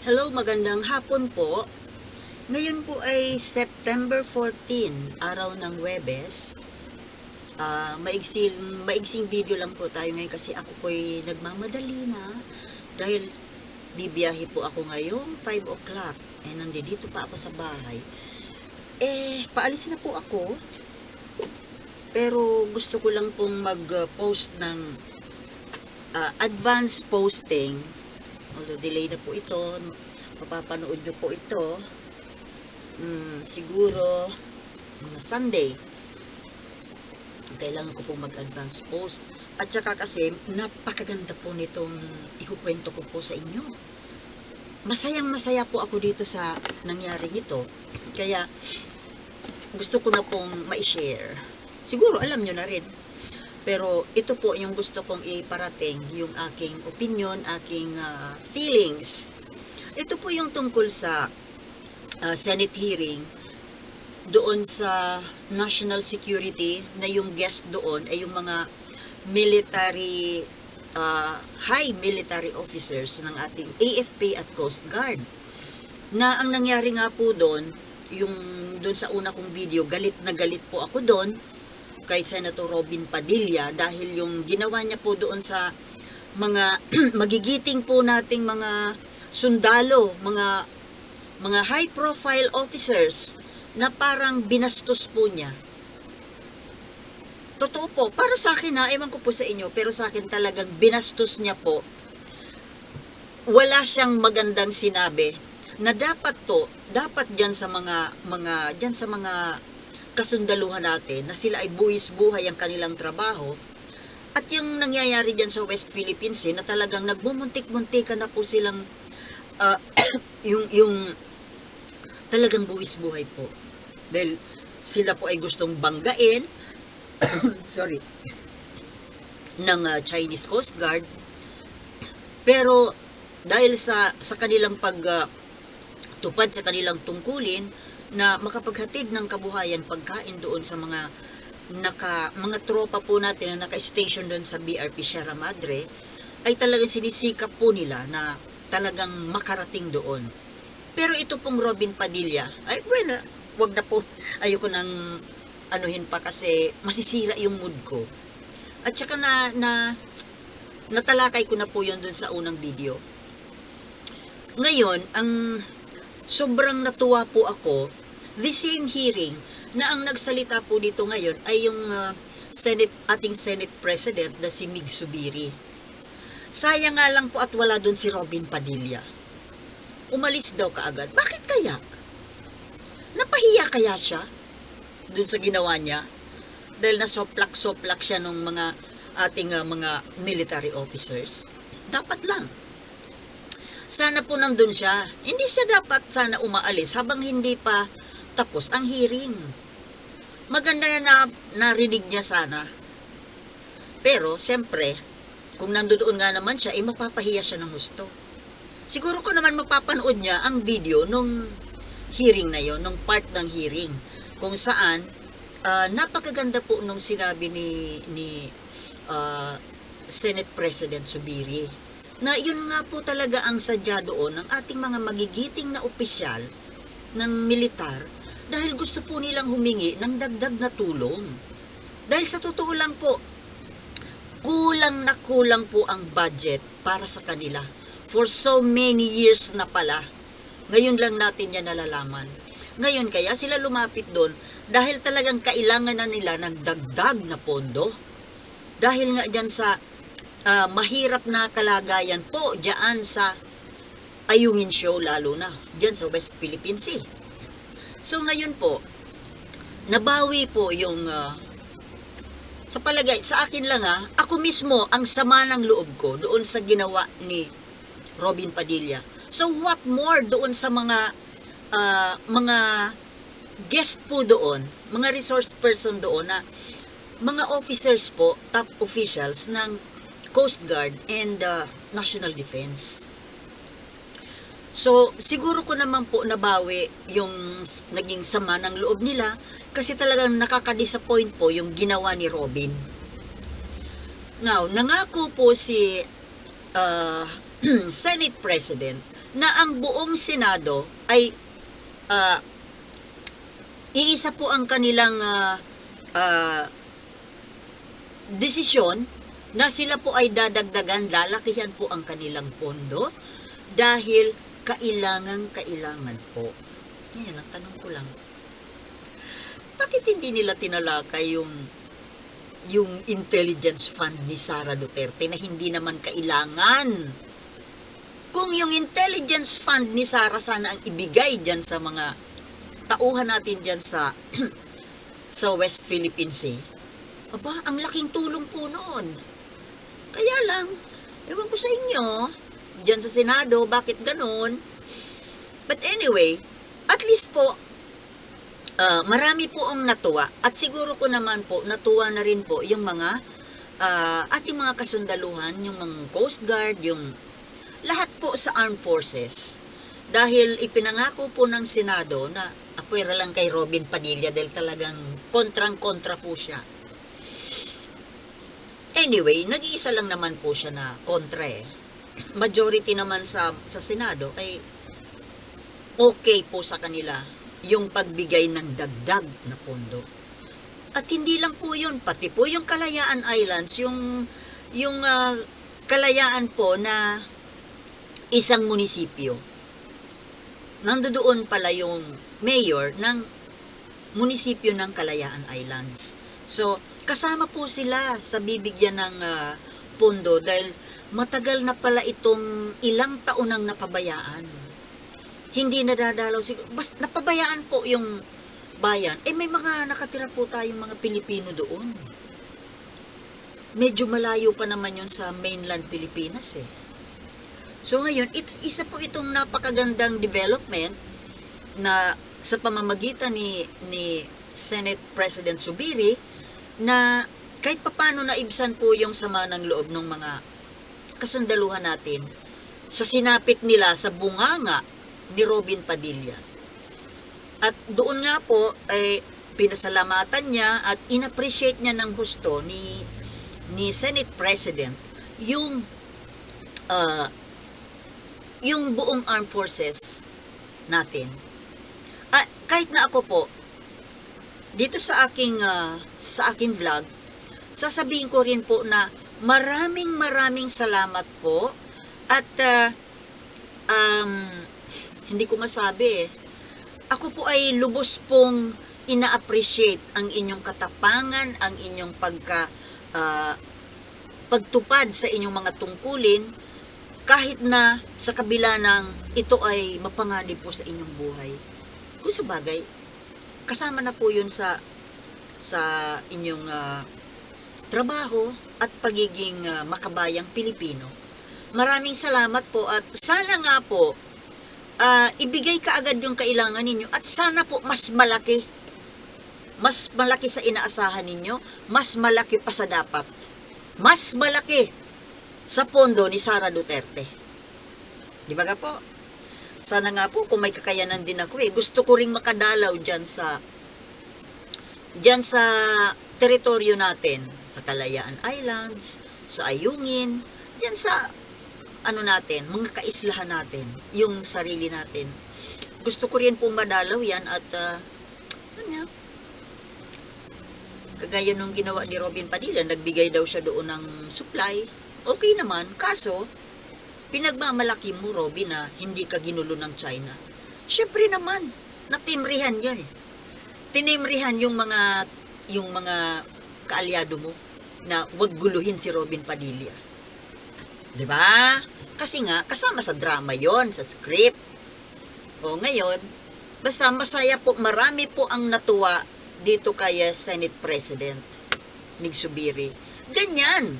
Hello, magandang hapon po. Ngayon po ay September 14, araw ng Webes. Ah, maigsing, maigsing video lang po tayo ngayon kasi ako po'y nagmamadali na dahil bibiyahe po ako ngayong 5 o'clock eh nandito pa ako sa bahay. Eh, paalis na po ako. Pero gusto ko lang pong mag-post ng ah, advance posting although delay na po ito. Mapapanood nyo po ito. Mm, siguro mga Sunday. Kailangan ko pong mag-advance post. At saka kasi napakaganda po nitong ikukwento ko po sa inyo. Masayang masaya po ako dito sa nangyaring ito kaya gusto ko na pong ma-share. Siguro alam nyo na rin pero ito po yung gusto kong iparating, yung aking opinion, aking ah, feelings. Ito po yung tungkol sa ah, Senate hearing doon sa national security na yung guest doon ay yung mga military ah, high military officers ng ating AFP at Coast Guard. Na ang nangyari nga po doon, yung doon sa una kong video, galit na galit po ako doon kay Senator Robin Padilla dahil yung ginawa niya po doon sa mga magigiting po nating mga sundalo, mga mga high profile officers na parang binastos po niya. Totoo po, para sa akin ha, ewan ko po sa inyo, pero sa akin talagang binastos niya po. Wala siyang magandang sinabi na dapat to, dapat diyan sa mga mga diyan sa mga kasundaluhan natin na sila ay buwis buhay ang kanilang trabaho at yung nangyayari dyan sa West Philippines Sea na talagang nagmumuntik-muntikan na po silang ah, yung yung talagang buwis buhay po. Dahil sila po ay gustong banggain sorry ng ah, Chinese Coast Guard. Pero dahil sa sa kanilang pag ah, tupad sa kanilang tungkulin na makapaghatid ng kabuhayan pagkain doon sa mga naka mga tropa po natin na naka-station doon sa BRP Sierra Madre ay talagang sinisikap po nila na talagang makarating doon. Pero ito pong Robin Padilla, ay bueno, wag na po, ayoko nang anuhin pa kasi masisira yung mood ko. At saka na, na natalakay ko na po yon doon sa unang video. Ngayon, ang sobrang natuwa po ako, the same hearing na ang nagsalita po dito ngayon ay yung uh, Senate, ating Senate President na si Mig Subiri. Sayang nga lang po at wala doon si Robin Padilla. Umalis daw kaagad. Bakit kaya? Napahiya kaya siya doon sa ginawa niya? Dahil nasoplak-soplak siya ng mga ating uh, mga military officers. Dapat lang sana po nandun siya. Hindi siya dapat sana umaalis habang hindi pa tapos ang hearing. Maganda na, na narinig niya sana. Pero, siyempre, kung nandoon nga naman siya, eh mapapahiya siya ng gusto. Siguro ko naman mapapanood niya ang video nung hearing na yon, nung part ng hearing, kung saan ah, napakaganda po nung sinabi ni ni ah, Senate President Subiri na yun nga po talaga ang sadya doon ng ating mga magigiting na opisyal ng militar dahil gusto po nilang humingi ng dagdag na tulong. Dahil sa totoo lang po, kulang na kulang po ang budget para sa kanila. For so many years na pala. Ngayon lang natin yan nalalaman. Ngayon kaya sila lumapit doon dahil talagang kailangan na nila ng dagdag na pondo. Dahil nga dyan sa ah, mahirap na kalagayan po dyan sa Ayungin Show lalo na dyan sa West Philippine Sea. So ngayon po, nabawi po yung ah, sa palagay, sa akin lang ha, ako mismo ang sama ng loob ko doon sa ginawa ni Robin Padilla. So what more doon sa mga ah, mga guest po doon, mga resource person doon na mga officers po, top officials ng Coast Guard and uh, National Defense. So, siguro ko naman po nabawi yung naging sama ng loob nila kasi talagang nakaka-disappoint po yung ginawa ni Robin. Now, nangako po si uh, Senate President na ang buong Senado ay ah, iisa po ang kanilang ah, ah, desisyon na sila po ay dadagdagan, lalakihan po ang kanilang pondo dahil kailangan kailangan po. Ngayon, ang tanong ko lang, bakit hindi nila tinalakay yung yung intelligence fund ni Sara Duterte na hindi naman kailangan? Kung yung intelligence fund ni Sara sana ang ibigay dyan sa mga tauhan natin dyan sa sa West Philippine Sea, aba, ang laking tulong po noon. Kaya lang, ewan ko sa inyo, dyan sa Senado, bakit ganon? But anyway, at least po, ah, marami po ang natuwa. At siguro ko naman po, natuwa na rin po yung mga ah, ating mga kasundaluhan, yung mga Coast Guard, yung lahat po sa Armed Forces. Dahil ipinangako po ng Senado na apwera lang kay Robin Padilla dahil talagang kontrang-kontra po siya. Anyway, nag-iisa lang naman po siya na kontra eh. Majority naman sa, sa Senado ay okay po sa kanila yung pagbigay ng dagdag na pondo. At hindi lang po yun, pati po yung Kalayaan Islands, yung, yung ah, kalayaan po na isang munisipyo. Nandoon pala yung mayor ng munisipyo ng Kalayaan Islands. So, kasama po sila sa bibigyan ng ah, pondo dahil matagal na pala itong ilang taon ang napabayaan. Hindi nadadalaw siguro. Basta napabayaan po yung bayan. Eh may mga nakatira po tayong mga Pilipino doon. Medyo malayo pa naman yun sa mainland Pilipinas eh. So ngayon, it's, isa po itong napakagandang development na sa pamamagitan ni, ni Senate President Subiri na kahit papano naibsan po yung sama ng loob ng mga kasundaluhan natin sa sinapit nila sa bunganga ni Robin Padilla. At doon nga po, eh, pinasalamatan niya at inappreciate niya ng husto ni, ni Senate President yung ah, yung buong armed forces natin. Ah, kahit na ako po, dito sa aking ah, sa aking vlog, sasabihin ko rin po na maraming maraming salamat po at ah, um, hindi ko masabi eh. Ako po ay lubos pong ina-appreciate ang inyong katapangan, ang inyong pagka ah, pagtupad sa inyong mga tungkulin kahit na sa kabila ng ito ay mapanganib po sa inyong buhay. Kung sa bagay, kasama na po yun sa sa inyong ah, trabaho at pagiging ah, makabayang Pilipino. Maraming salamat po at sana nga po ah, ibigay kaagad yung kailangan ninyo at sana po mas malaki. Mas malaki sa inaasahan ninyo, mas malaki pa sa dapat. Mas malaki sa pondo ni Sara Duterte. Di ba po? Sana nga po kung may kakayanan din ako eh. Gusto ko ring makadalaw dyan sa dyan sa teritoryo natin. Sa Kalayaan Islands, sa Ayungin, dyan sa ano natin, mga kaislahan natin, yung sarili natin. Gusto ko rin po madalaw yan at uh, ano kagaya nung ginawa ni Robin Padilla, nagbigay daw siya doon ng supply. Okay naman, kaso, pinagmamalaki mo, Robin, na hindi ka ginulo ng China. Siyempre naman, natimrihan yan eh. Tinimrihan yung mga, yung mga kaalyado mo na wag guluhin si Robin Padilla. 'Di ba? Kasi nga, kasama sa drama yon sa script. O ngayon, basta masaya po, marami po ang natuwa dito kay uh, Senate President Mig Subiri. Ganyan.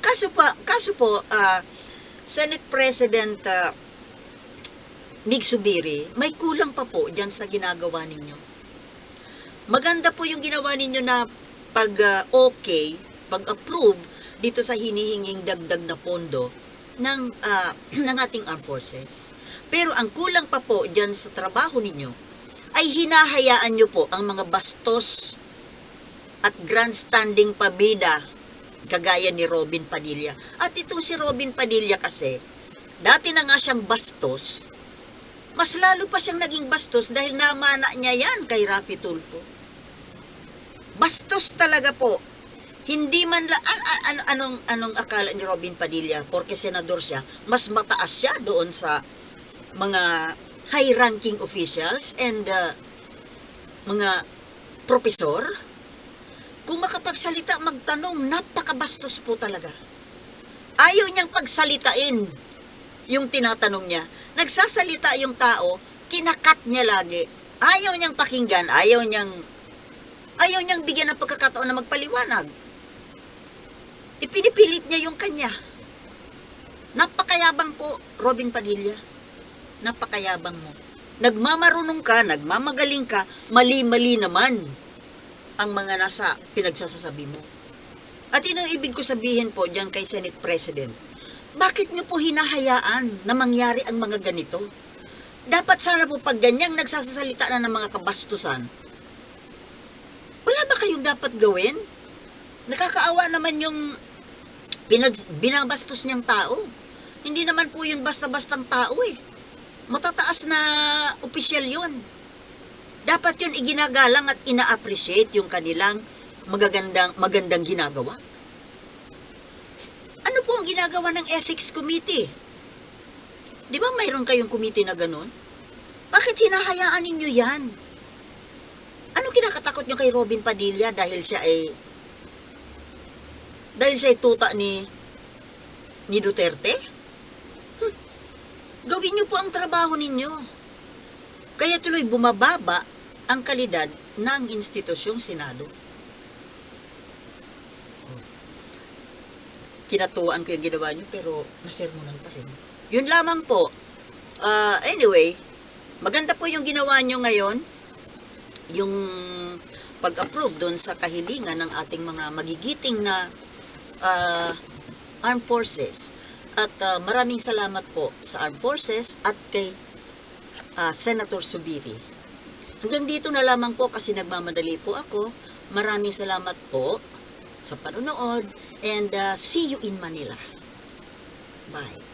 Kaso pa, kaso po, ah, Senate President ah, Mig Subiri, may kulang pa po diyan sa ginagawa ninyo. Maganda po yung ginawa ninyo na pag ah, okay, pag-approve dito sa hinihinging dagdag na pondo ng ah, ng ating armed forces. Pero ang kulang pa po diyan sa trabaho ninyo ay hinahayaan nyo po ang mga bastos at grandstanding pabida kagaya ni Robin Padilla. At itong si Robin Padilla kasi, dati na nga siyang bastos, mas lalo pa siyang naging bastos dahil namana niya yan kay Rapi Tulfo. Bastos talaga po. Hindi man la, an, an- an- anong, anong akala ni Robin Padilla, porque senador siya, mas mataas siya doon sa mga high-ranking officials and uh, mga profesor. Kung makapagsalita, magtanong, napakabastos po talaga. Ayaw niyang pagsalitain yung tinatanong niya. Nagsasalita yung tao, kinakat niya lagi. Ayaw niyang pakinggan, ayaw niyang ayaw niyang bigyan ng pagkakataon na magpaliwanag. Ipinipilit niya yung kanya. Napakayabang po, Robin Padilla. Napakayabang mo. Nagmamarunong ka, nagmamagaling ka, mali-mali naman ang mga nasa pinagsasasabi mo. At ibig ko sabihin po diyan kay Senate President. Bakit niyo po hinahayaan na mangyari ang mga ganito? Dapat sana po pag ganyang nagsasasalita na ng mga kabastusan, ba kayong dapat gawin? Nakakaawa naman yung pinag, binabastos niyang tao. Hindi naman po yun basta-bastang tao eh. Matataas na opisyal yun. Dapat yun iginagalang at ina-appreciate yung kanilang magagandang, magandang ginagawa. Ano po ang ginagawa ng Ethics Committee? Di ba mayroon kayong committee na ganun? Bakit hinahayaan ninyo yan? Ano kinakatakot nyo kay Robin Padilla dahil siya ay dahil siya ay tuta ni ni Duterte? Hmm. Gawin nyo po ang trabaho ninyo. Kaya tuloy bumababa ang kalidad ng institusyong Senado. Kinatuwaan ko yung ginawa nyo pero nasermonan pa rin. Yun lamang po. Ah, anyway, maganda po yung ginawa nyo ngayon. Yung pag-approve doon sa kahilingan ng ating mga magigiting na ah, armed forces. At ah, maraming salamat po sa armed forces at kay ah, Senator Subiri. Hanggang dito na lamang po kasi nagmamadali po ako. Maraming salamat po sa panonood and ah, see you in Manila. Bye.